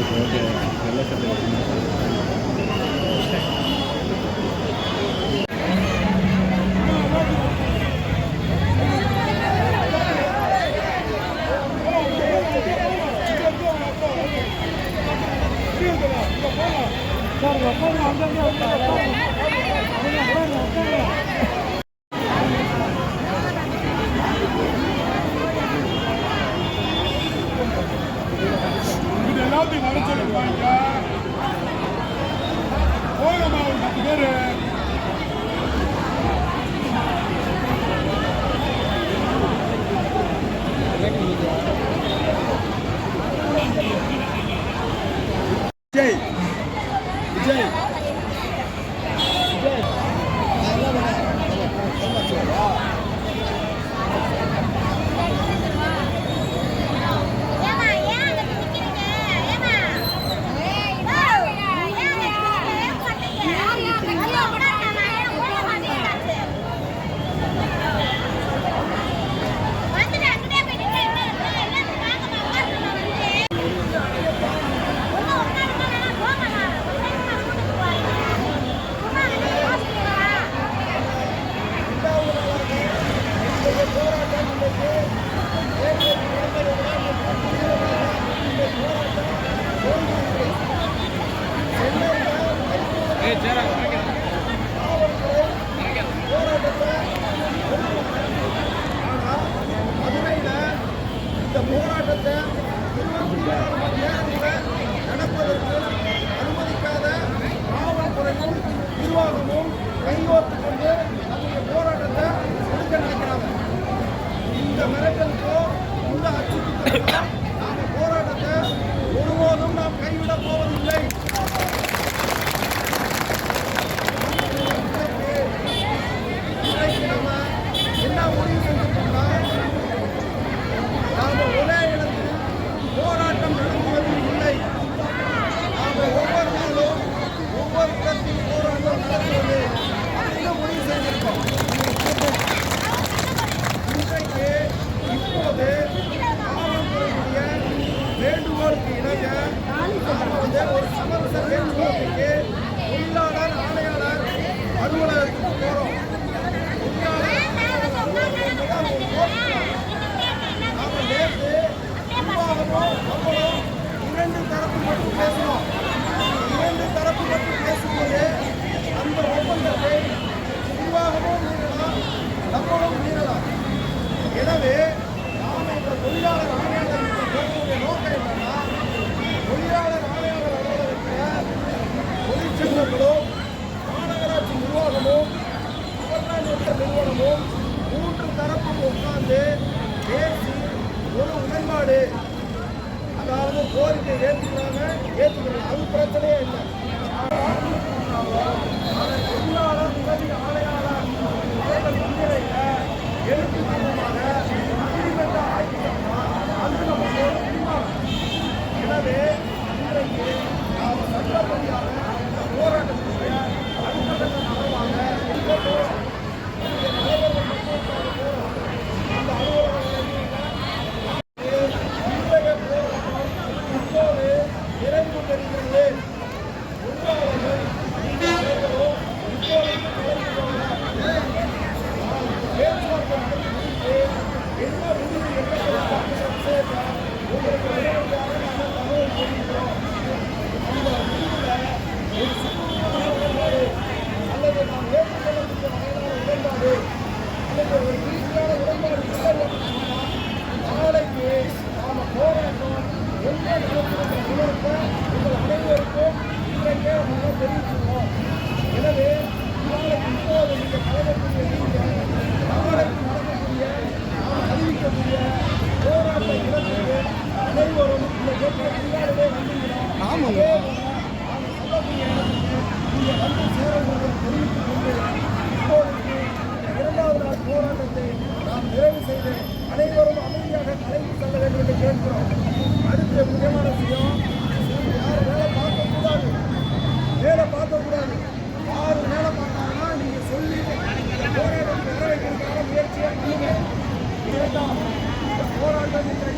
Carlos, Carlos, Carlos, Carlos, Carlos, Carlos, Carlos, மதுரையில் இந்த போராட்டத்தை நடப்பதற்கு அனுமதிக்காத காவல்துறையும் நிர்வாகமும் கையோர்த்து கொண்டு தன்னுடைய போராட்டத்தை எடுக்க இந்த மிரட்டலுக்கோ இந்த அச்சுறுத்தலுக்கோ நாம் போராட்டத்தை ஒருபோதும் நாம் கைவிடப் போவதில்லை. தரப்பும் உட்கார்ந்து பேசி ஒரு உடன்பாடு அதாவது கோரிக்கை ஏற்றுக்கிறாங்க ஏற்றுக்கிறாங்க அது பிரச்சனையே இல்லை. போராட்டத்தை நாம் நிறைவு செய்து அனைவரும் அமைதியாக கலைந்து செல்ல வேண்டும் என்று கேட்கிறோம் அடுத்த முக்கியமான விஷயம் யாரும் வேலை பார்க்கக்கூடாது வேலை பார்க்கக்கூடாது யார் வேலை பார்த்தாங்கன்னா நீங்கள் சொல்லி போராட்டத்தை வர வைக்கிறதுக்கான முயற்சியாக நீங்கள் போராட்டம் என்ற